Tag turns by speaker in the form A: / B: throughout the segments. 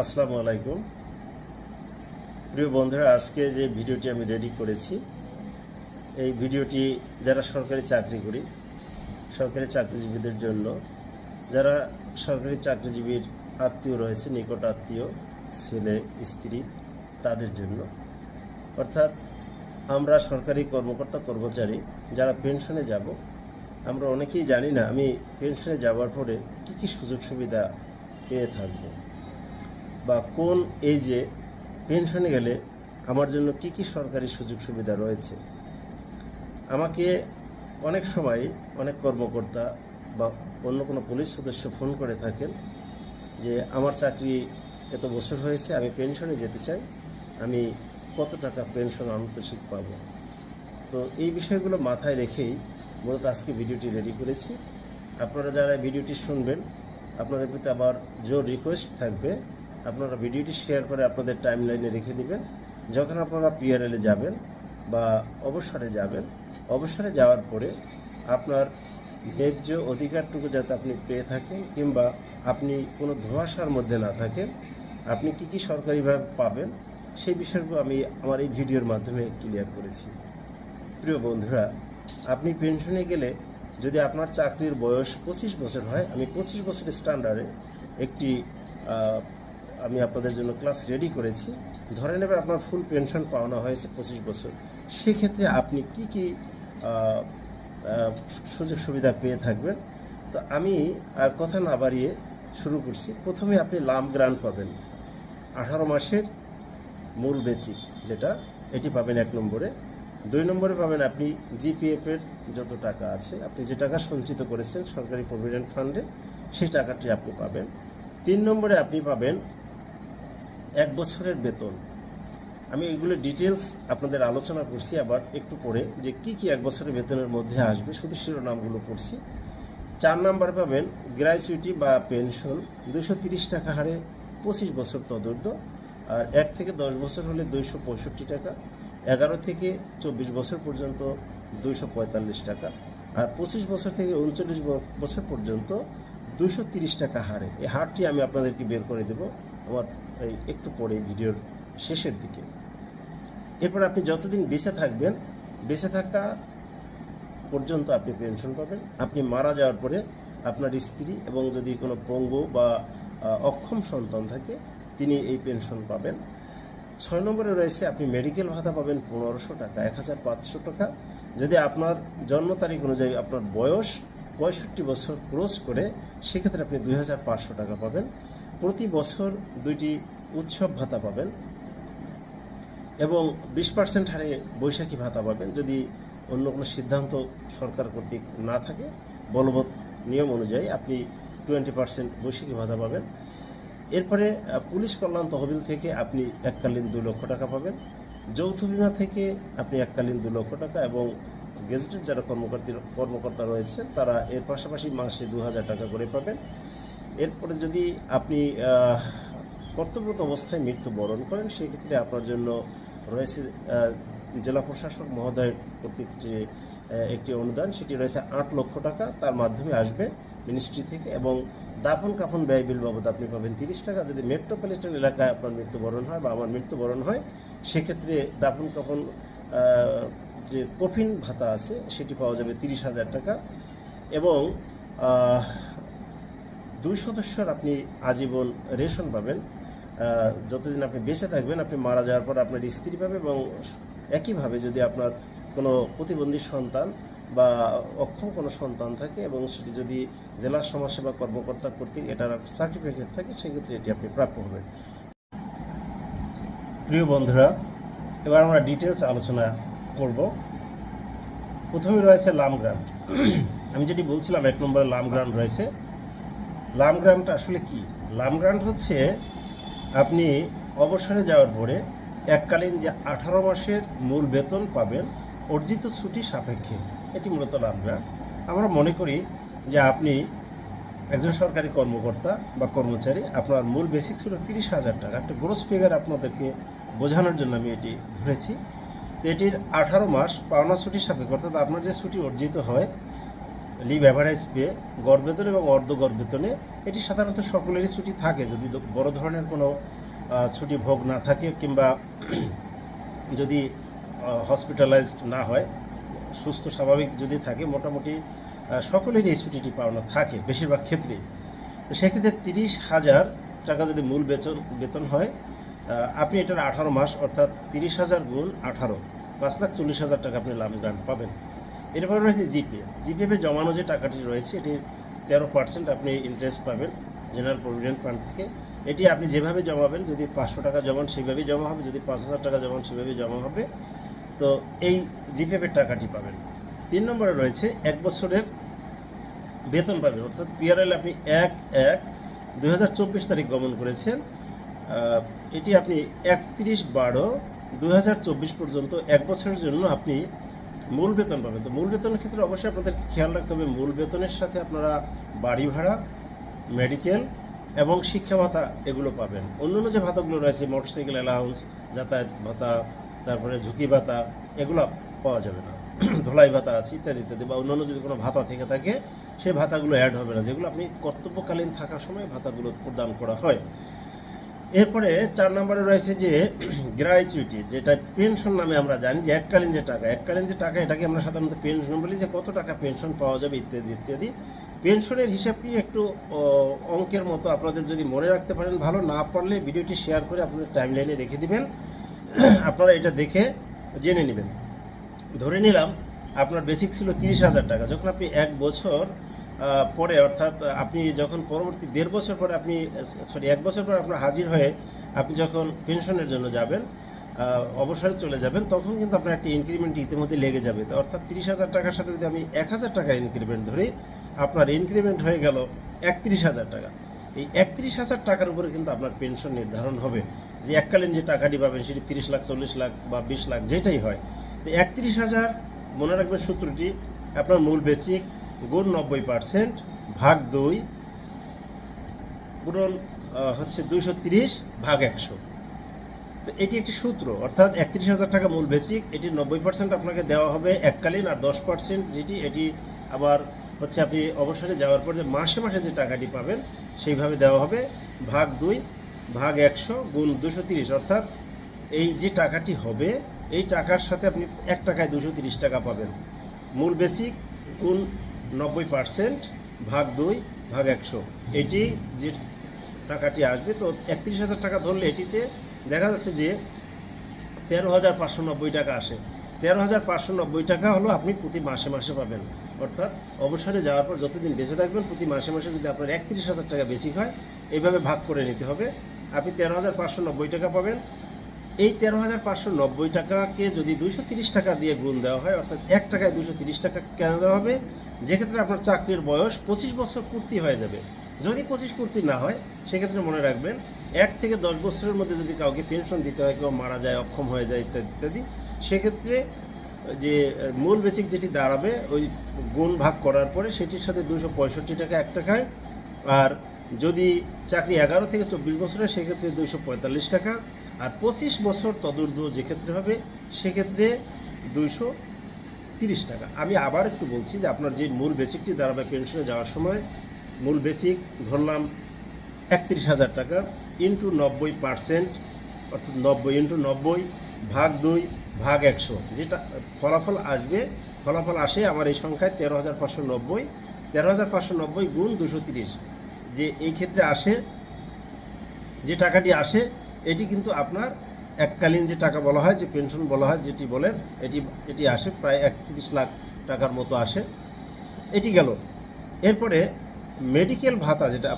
A: আসসালামু আলাইকুম। প্রিয় বন্ধুরা, আজকে যে ভিডিওটি আমি রেডি করেছি, এই ভিডিওটি যারা সরকারি চাকরি করি, সরকারি চাকরিজীবীদের জন্য, যারা সরকারি চাকরিজীবীর আত্মীয় রয়েছে, নিকট আত্মীয়, ছেলে, স্ত্রী, তাদের জন্য। অর্থাৎ আমরা সরকারি কর্মকর্তা, কর্মচারী, যারা পেনশনে যাব, আমরা অনেকেই জানি না আমি পেনশনে যাওয়ার পরে কী কী সুযোগ সুবিধা পেয়ে থাকব। বা কোন এজে পেনশনে গেলে আমার জন্য কি কি সরকারি সুযোগ সুবিধা রয়েছে? আমাকে অনেক সময় অনেক কর্মকর্তা বা অন্য কোনো পুলিশ সদস্য ফোন করে থাকেন যে আমার চাকরি এত বছর হয়েছে, আমি পেনশনে যেতে চাই, আমি কত টাকা পেনশন আনুতোষিক পাব? তো এই বিষয়গুলো মাথায় রেখেই মূলত আজকে ভিডিওটি রেডি করেছি। আপনারা যারা ভিডিওটি শুনবেন, আপনাদের প্রতি আবার জোর রিকোয়েস্ট থাকবে আপনারা ভিডিওটি শেয়ার করে আপনাদের টাইম লাইনে রেখে দিবেন। যখন আপনারা পিআরএলে যাবেন বা অবসরে যাবেন, অবসরে যাওয়ার পরে আপনার ন্যায্য অধিকারটুকু যাতে আপনি পেয়ে থাকেন কিংবা আপনি কোনো ধোঁয়াশার মধ্যে না থাকেন, আপনি কি কি সরকারিভাবে পাবেন সেই বিষয়গুলো আমি আমার এই ভিডিওর মাধ্যমে ক্লিয়ার করেছি। প্রিয় বন্ধুরা, আপনি পেনশনে গেলে যদি আপনার চাকরির বয়স পঁচিশ বছর হয়, আমি পঁচিশ বছরের স্ট্যান্ডার্ডে একটি আমি আপনাদের জন্য ক্লাস রেডি করেছি। ধরে নেবে আপনার ফুল পেনশন পাওনা হয়েছে পঁচিশ বছর। সেক্ষেত্রে আপনি কি কি সুযোগ সুবিধা পেয়ে থাকবেন? তো আমি আর কথা না বাড়িয়ে শুরু করছি। প্রথমে আপনি লাম গ্রান্ট পাবেন। আঠারো মাসের মূল বেচিক যেটা, এটি পাবেন এক নম্বরে। দুই নম্বরে পাবেন আপনি জিপিএফ এর যত টাকা আছে, আপনি যে টাকা সঞ্চিত করেছেন সরকারি প্রভিডেন্ট ফান্ডে সেই টাকাটি আপনি পাবেন। তিন নম্বরে আপনি পাবেন এক বছরের বেতন। আমি এগুলো ডিটেলস আপনাদের আলোচনা করছি, আবার একটু পরে যে কি কি এক বছরের বেতনের মধ্যে আসবে, শুধু শিরোনামগুলো পড়ছি। চার নাম্বার পাবেন গ্র্যাচুইটি বা পেনশন দুশো তিরিশ টাকা হারে পঁচিশ বছর তদূর্ধ্ব, আর এক থেকে দশ বছর হলে দুইশো পঁয়ষট্টি টাকা, এগারো থেকে চব্বিশ বছর পর্যন্ত দুইশো পঁয়তাল্লিশ টাকা, আর পঁচিশ বছর থেকে উনচল্লিশ বছর পর্যন্ত দুশো তিরিশ টাকা হারে। এই হারটি আমি আপনাদেরকে বের করে দেব। আমার এই একটু পরে ভিডিওর শেষের দিকে। এরপর আপনি যতদিন বেঁচে থাকবেন, বেঁচে থাকা পর্যন্ত আপনি পেনশন পাবেন। আপনি মারা যাওয়ার পরে আপনার স্ত্রী এবং যদি কোনো পঙ্গু বা অক্ষম সন্তান থাকে, তিনি এই পেনশন পাবেন। ছয় নম্বরে রয়েছে, আপনি মেডিকেল ভাতা পাবেন পনেরোশো টাকা, এক হাজার পাঁচশো টাকা। যদি আপনার জন্ম তারিখ অনুযায়ী আপনার বয়স পঁয়ষট্টি বছর ক্রস করে, সেক্ষেত্রে আপনি দুই হাজার পাঁচশো টাকা পাবেন। প্রতি বছর দুইটি উৎসব ভাতা পাবেন এবং বিশ পার্সেন্ট হারে বৈশাখী ভাতা পাবেন যদি অন্য কোনো সিদ্ধান্ত সরকার কর্তৃক না থাকে। বলবৎ নিয়ম অনুযায়ী আপনি টোয়েন্টি পার্সেন্ট বৈশাখী ভাতা পাবেন। এরপরে পুলিশ কল্যাণ তহবিল থেকে আপনি এককালীন দু লক্ষ টাকা পাবেন। যৌথ বিমা থেকে আপনি এককালীন দু লক্ষ টাকা এবং গেজেটেড যারা কর্মকর্তা কর্মকর্তা রয়েছে তারা এর পাশাপাশি মাসে দু হাজার টাকা করে পাবেন। এরপরে যদি আপনি কর্তব্যরত অবস্থায় মৃত্যুবরণ করেন, সেক্ষেত্রে আপনার জন্য রয়েছে জেলা প্রশাসক মহোদয়ের কর্তৃক যে একটি অনুদান, সেটি রয়েছে আট লক্ষ টাকা। তার মাধ্যমে আসবে মিনিস্ট্রি থেকে এবং দাফন কাফন ব্যয় বিল বাবদ আপনি পাবেন তিরিশ টাকা। যদি মেট্রোপলিটন এলাকায় আপনার মৃত্যুবরণ হয় বা আমার মৃত্যুবরণ হয়, সেক্ষেত্রে দাফন কাফন যে কফিন ভাতা আছে, সেটি পাওয়া যাবে তিরিশ হাজার টাকা। এবং দুই সদস্যর আপনি আজীবন রেশন পাবেন। যতদিন আপনি বেঁচে থাকবেন, আপনি মারা যাওয়ার পর আপনার স্ত্রী পাবে এবং একইভাবে যদি আপনার কোনো প্রতিবন্ধী সন্তান বা অক্ষম কোনো সন্তান থাকে এবং সেটি যদি জেলা সমাজসেবা কর্মকর্তা কর্তৃক এটার সার্টিফিকেট থাকে, সেক্ষেত্রে এটি আপনি প্রাপ্য হবেন। প্রিয় বন্ধুরা, এবার আমরা ডিটেলস আলোচনা করব। প্রথমে রয়েছে লাম গ্রান্ট আমি যেটি বলছিলাম, এক নম্বরে লাম গ্রান্ট রয়েছে। লাম গ্রান্ট আসলে কি? লাম গ্রান্ট হচ্ছে আপনি অবসরে যাওয়ার পরে এককালীন যে আঠারো মাসের মূল বেতন পাবেন অর্জিত ছুটি সাপেক্ষে। এটি মূলত লাম গ্রান্ট। আমরা মনে করি যে আপনি একজন সরকারি কর্মকর্তা বা কর্মচারী, আপনার মূল বেসিক ছিল তিরিশ হাজার টাকা। একটা গ্রোস ফিগার আপনাদেরকে বোঝানোর জন্য আমি এটি ধরেছি। এটির আঠারো মাস পাওনা ছুটির সাপেক্ষে, অর্থাৎ আপনার যে ছুটি অর্জিত হয় লিভ অ্যাভারেজ পে গড় এবং অর্ধ গড় এটি সাধারণত সকলেরই ছুটি থাকে। যদি বড় ধরনের কোনো ছুটি ভোগ না থাকে কিংবা যদি হসপিটালাইজড না হয়, সুস্থ স্বাভাবিক যদি থাকে, মোটামুটি সকলেরই এই ছুটিটি পাওনা থাকে বেশিরভাগ ক্ষেত্রেই। তো সেক্ষেত্রে তিরিশ হাজার টাকা যদি মূল বেতন বেতন হয় আপনি এটার আঠারো মাস, অর্থাৎ তিরিশ হাজার গুণ আঠারো, পাঁচ লাখ চল্লিশ হাজার টাকা আপনি লাভ গ্রান্ট পাবেন। এরপরে রয়েছে জিপে জিপিএফে জমানো যে টাকাটি রয়েছে এটির তেরো পার্সেন্ট আপনি ইন্টারেস্ট পাবেন জেনারেল প্রভিডেন্ট ফান্ড থেকে। এটি আপনি যেভাবে জমাবেন, যদি পাঁচশো টাকা জমান, সেভাবেই জমা হবে, যদি পাঁচ হাজার টাকা জমান, সেভাবেই জমা হবে। তো এই জিপিএফের টাকাটি পাবেন। তিন নম্বরে রয়েছে, এক বছরের বেতন পাবেন, অর্থাৎ পিআরএল আপনি এক এক দুই তারিখ গমন করেছেন। এটি আপনি একত্রিশ বারো দুই পর্যন্ত এক বছরের জন্য আপনি মূল বেতন পাবেন। তো মূল বেতনের ক্ষেত্রে অবশ্যই আপনাদের খেয়াল রাখতে হবে, মূল বেতনের সাথে আপনারা বাড়ি ভাড়া মেডিকেল এবং শিক্ষা ভাতা এগুলো পাবেন। অন্যান্য যে ভাতাগুলো রয়েছে মোটরসাইকেল অ্যালাউন্স যাতায়াত ভাতা, তারপরে ঝুঁকি ভাতা, এগুলো পাওয়া যাবে না। ধোলাই ভাতা আছে ইত্যাদি ইত্যাদি বা অন্যান্য যদি কোনো ভাতা থেকে থাকে, সেই ভাতাগুলো অ্যাড হবে না। যেগুলো আপনি কর্তব্যকালীন থাকার সময় ভাতাগুলো প্রদান করা হয়। এরপরে চার নম্বরে রয়েছে যে গ্র্যাচুইটি যেটা পেনশন নামে আমরা জানি, যে এককালীন যে টাকা, এককালীন যে টাকা, এটাকে আমরা সাধারণত পেনশন বলি, যে কত টাকা পেনশন পাওয়া যাবে ইত্যাদি ইত্যাদি। পেনশনের হিসাবটি একটু অঙ্কের মতো আপনাদের যদি মনে রাখতে পারেন, ভালো না পারলে ভিডিওটি শেয়ার করে আপনাদের টাইম লাইনে রেখে দিবেন। আপনারা এটা দেখে জেনে নেবেন। ধরে নিলাম, আপনার বেসিক ছিল তিরিশ হাজার টাকা, যখন আপনি এক বছর পরে, অর্থাৎ আপনি যখন পরবর্তী দেড় বছর পরে আপনি সরি এক বছর পরে আপনার হাজির হয়ে আপনি যখন পেনশনের জন্য যাবেন অবসরে চলে যাবেন, তখন কিন্তু আপনার একটা ইনক্রিমেন্ট ইতিমধ্যে লেগে যাবে। অর্থাৎ তিরিশ হাজার টাকার সাথে যদি আমি এক হাজার টাকা ইনক্রিমেন্ট ধরি, আপনার ইনক্রিমেন্ট হয়ে গেল একত্রিশ হাজার টাকা। এই একত্রিশ হাজার টাকার উপরে কিন্তু আপনার পেনশন নির্ধারণ হবে। যে এককালীন যে টাকাটি পাবেন, সেটি তিরিশ লাখ, চল্লিশ লাখ বা বিশ লাখ, যেটাই হয়। তো একত্রিশ হাজার, মনে রাখবেন সূত্রটি, আপনার মূল বেসিক গুণ নব্বই পার্সেন্ট ভাগ দুই, পূরণ হচ্ছে দুইশো তিরিশ ভাগ একশো। তো এটি একটি সূত্র, অর্থাৎ একত্রিশ হাজার টাকা মূল বেসিক এটি নব্বই পার্সেন্ট আপনাকে দেওয়া হবে এককালীন আর দশ পার্সেন্ট যেটি, এটি আবার হচ্ছে আপনি অবসরে যাওয়ার পর যে মাসে মাসে যে টাকাটি পাবেন, সেইভাবে দেওয়া হবে ভাগ দুই, ভাগ একশো গুণ দুশো তিরিশ। অর্থাৎ এই যে টাকাটি হবে, এই টাকার সাথে আপনি এক টাকায় দুশো তিরিশ টাকা পাবেন। মূল বেসিক গুণ নব্বই পার্সেন্ট ভাগ দুই, ভাগ একশো। এটি যে টাকাটি আসবে, তো একত্রিশ হাজার টাকা ধরলে এটিতে দেখা যাচ্ছে যে তেরো হাজার পাঁচশো নব্বই টাকা আসে। তেরো হাজার পাঁচশো নব্বই টাকা হলো আপনি প্রতি মাসে মাসে পাবেন। অর্থাৎ অবসরে যাওয়ার পর যতদিন বেঁচে থাকবেন, প্রতি মাসে মাসে যদি আপনার একত্রিশ হাজার টাকা বেশি হয় এইভাবে ভাগ করে নিতে হবে। আপনি তেরো হাজার পাঁচশো নব্বই টাকা পাবেন। এই তেরো হাজার পাঁচশো নব্বই টাকাকে যদি দুশো তিরিশ টাকা দিয়ে গুণ দেওয়া হয়, অর্থাৎ এক টাকায় দুশো তিরিশ টাকা কেন দেওয়া হবে? যেক্ষেত্রে আপনার চাকরির বয়স পঁচিশ বছর পূর্তি হয়ে যাবে। যদি পঁচিশ পূর্তি না হয়, সেক্ষেত্রে মনে রাখবেন, এক থেকে দশ বছরের মধ্যে যদি কাউকে পেনশন দিতে হয়, কেউ মারা যায়, অক্ষম হয়ে যায়, ইত্যাদি ইত্যাদি, সেক্ষেত্রে যে মূল বেসিক যেটি দাঁড়াবে, ওই গুণ ভাগ করার পরে সেটির সাথে দুশো পঁয়ষট্টি টাকা এক টাকায়। আর যদি চাকরি এগারো থেকে চব্বিশ বছরের, সেক্ষেত্রে দুইশো পঁয়তাল্লিশ টাকা। আর পঁচিশ বছর তদূর্ধ্ব যেক্ষেত্রে হবে, সেক্ষেত্রে দুইশো তিরিশ টাকা। আমি আবার একটু বলছি যে আপনার যে মূল বেসিকটি দাঁড়াবে পেনশনে যাওয়ার সময়, মূল বেসিক ধরলাম একত্রিশ হাজার টাকা ইন্টু নব্বই পার্সেন্ট, অর্থাৎ নব্বই ইন্টু নব্বই ভাগ দুই ভাগ একশো। যেটা ফলাফল আসবে, ফলাফল আসে আমার এই সংখ্যায় তেরো হাজার পাঁচশো নব্বই, তেরো হাজার পাঁচশো নব্বই গুণ দুশো তিরিশ। যে এই ক্ষেত্রে আসে, যে টাকাটি আসে এটি কিন্তু আপনার এককালীন যে টাকা বলা হয়, যে পেনশন বলা হয়, যেটি বলেন, এটি এটি আসে, প্রায় একত্রিশ লাখ টাকার মতো আসে। এটি গেল। এরপরে মেডিকেল ভাতা যেটা,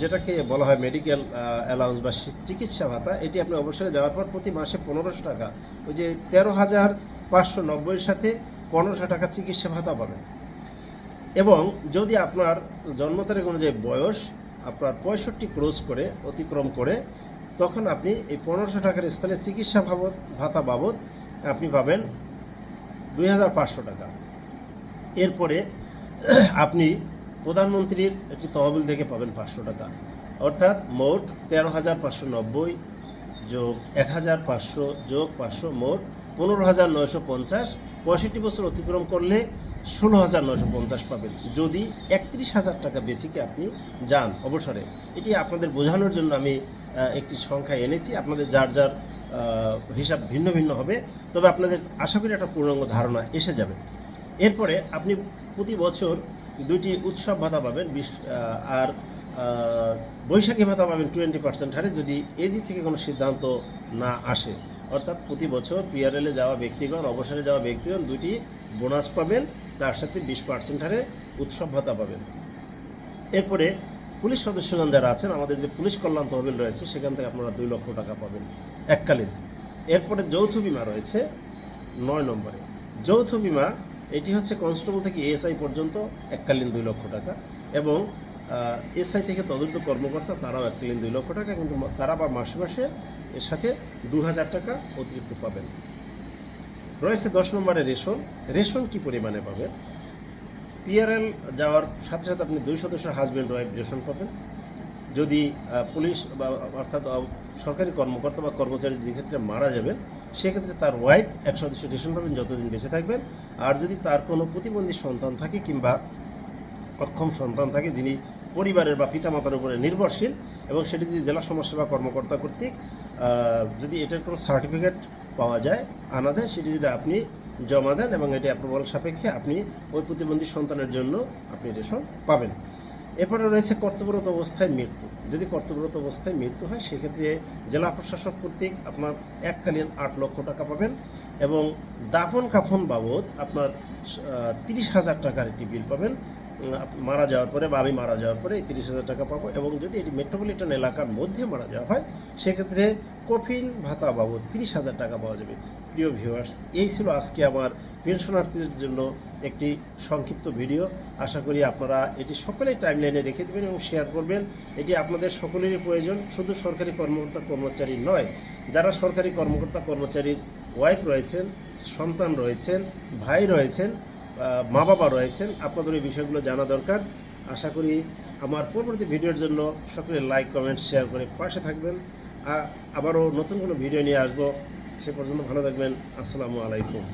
A: যেটাকে বলা হয় মেডিকেল অ্যালাউন্স বা চিকিৎসা ভাতা, এটি আপনি অবসরে যাওয়ার পর প্রতি মাসে পনেরোশো টাকা। ওই যে তেরো হাজার পাঁচশো নব্বইয়ের সাথে পনেরোশো টাকা চিকিৎসা ভাতা পাবেন। এবং যদি আপনার জন্ম তারিখ অনুযায়ী বয়স, আপনার পঁয়ষট্টি ক্রস করে, অতিক্রম করে তখন আপনি এই পনেরোশো টাকার স্থানে চিকিৎসা বাবদ ভাতা বাবদ আপনি পাবেন দুই হাজার পাঁচশো টাকা। এরপরে আপনি প্রধানমন্ত্রীর একটি তহবিল থেকে পাবেন পাঁচশো টাকা। অর্থাৎ মোট তেরো হাজার পাঁচশো নব্বই যোগ এক হাজার পাঁচশো যোগ পাঁচশো মোট পনেরো হাজার নয়শো পঞ্চাশ। পঁয়ষট্টি বছর অতিক্রম করলে ষোলো হাজার নশো পঞ্চাশ পাবেন। যদি একত্রিশ হাজার টাকা বেসিকে আপনি যান অবসরে, এটি আপনাদের বোঝানোর জন্য আমি একটি সংখ্যা এনেছি। আপনাদের যার যার হিসাব ভিন্ন ভিন্ন হবে, তবে আপনাদের আশা করি একটা পূর্ণাঙ্গ ধারণা এসে যাবে। এরপরে আপনি প্রতি বছর দুইটি উৎসব ভাতা পাবেন, বিশ আর বৈশাখী ভাতা পাবেন টোয়েন্টি পার্সেন্ট হারে। যদি এজি থেকে কোনো সিদ্ধান্ত না আসে অর্থাৎ প্রতি বছর পিআরএলে যাওয়া ব্যক্তিগণ, অবসরে যাওয়া ব্যক্তিগণ দুটি বোনাস পাবেন। তার সাথে বিশ পার্সেন্ট হারে উৎসব ভাতা পাবেন। এরপরে পুলিশ সদস্যগণ যারা আছেন, আমাদের যে পুলিশ কল্যাণ তহবিল রয়েছে, সেখান থেকে আপনারা দুই লক্ষ টাকা পাবেন এককালীন। এরপরে যৌথ বিমা রয়েছে নয় নম্বরে। যৌথ বিমা, এটি হচ্ছে কনস্টেবল থেকে এএসআই পর্যন্ত এককালীন দুই লক্ষ টাকা এবং এসআই থেকে তদন্ত কর্মকর্তা, তারাও এককালীন দুই লক্ষ টাকা, কিন্তু তারা বা মাসে মাসে এর সাথে দু হাজার টাকা অতিরিক্ত পাবেন। রয়েছে দশ নম্বরে রেশন। রেশন কি পরিমাণে পাবেন? পিআরএল যাওয়ার সাথে সাথে আপনি দুই সদস্য হাজব্যান্ড ওয়াইফ রেশন পাবেন। যদি পুলিশ বা, অর্থাৎ সরকারি কর্মকর্তা বা কর্মচারী যে ক্ষেত্রে মারা যাবেন, সেক্ষেত্রে তার ওয়াইফ এক সদস্য রেশন পাবেন, যতদিন বেঁচে থাকবেন। আর যদি তার কোনো প্রতিবন্ধী সন্তান থাকে কিংবা অক্ষম সন্তান থাকে, যিনি পরিবারের বা পিতামাতার উপরে নির্ভরশীল এবং সেটি যদি জেলা সমাজসেবা কর্মকর্তা কর্তৃক যদি এটার কোনো সার্টিফিকেট পাওয়া যায়, আনা যায়, সেটি যদি আপনি জমা দেন এবং এটি অ্যাপ্রুভাল সাপেক্ষে আপনি ওই প্রতিবন্ধী সন্তানের জন্য আপনি রেশন পাবেন। এরপরে রয়েছে কর্তব্যরত অবস্থায় মৃত্যু। যদি কর্তব্যরত অবস্থায় মৃত্যু হয়, সেক্ষেত্রে জেলা প্রশাসক কর্তৃক আপনার এককালীন আট লক্ষ টাকা পাবেন এবং দাফন কাফন বাবদ আপনার তিরিশ হাজার টাকার একটি বিল পাবেন। মারা যাওয়ার পরে বা আমি মারা যাওয়ার পরে এই তিরিশ হাজার টাকা পাবো এবং যদি এটি মেট্রোপলিটন এলাকার মধ্যে মারা যাওয়া হয়, সেক্ষেত্রে কফিন ভাতা বাবদ তিরিশ হাজার টাকা পাওয়া যাবে। প্রিয় ভিউয়ার্স এই ছিল আজকে আমার পেনশনার্থীদের জন্য একটি সংক্ষিপ্ত ভিডিও আশা করি আপনারা এটি সকলেই টাইমলাইনে রেখে দেবেন এবং শেয়ার করবেন। এটি আপনাদের সকলেরই প্রয়োজন, শুধু সরকারি কর্মকর্তা কর্মচারী নয়, যারা সরকারি কর্মকর্তা কর্মচারীর ওয়াইফ রয়েছেন, সন্তান রয়েছেন, ভাই রয়েছেন মা বাবা রয়েছেন। আপনাদের এই বিষয়গুলো জানা দরকার। আশা করি আমার পরবর্তী ভিডিওর জন্য সকলে লাইক কমেন্ট শেয়ার করে পাশে থাকবেন। আবারও নতুন কোনো ভিডিও নিয়ে আসব। সে পর্যন্ত ভালো থাকবেন। আসসালামু আলাইকুম।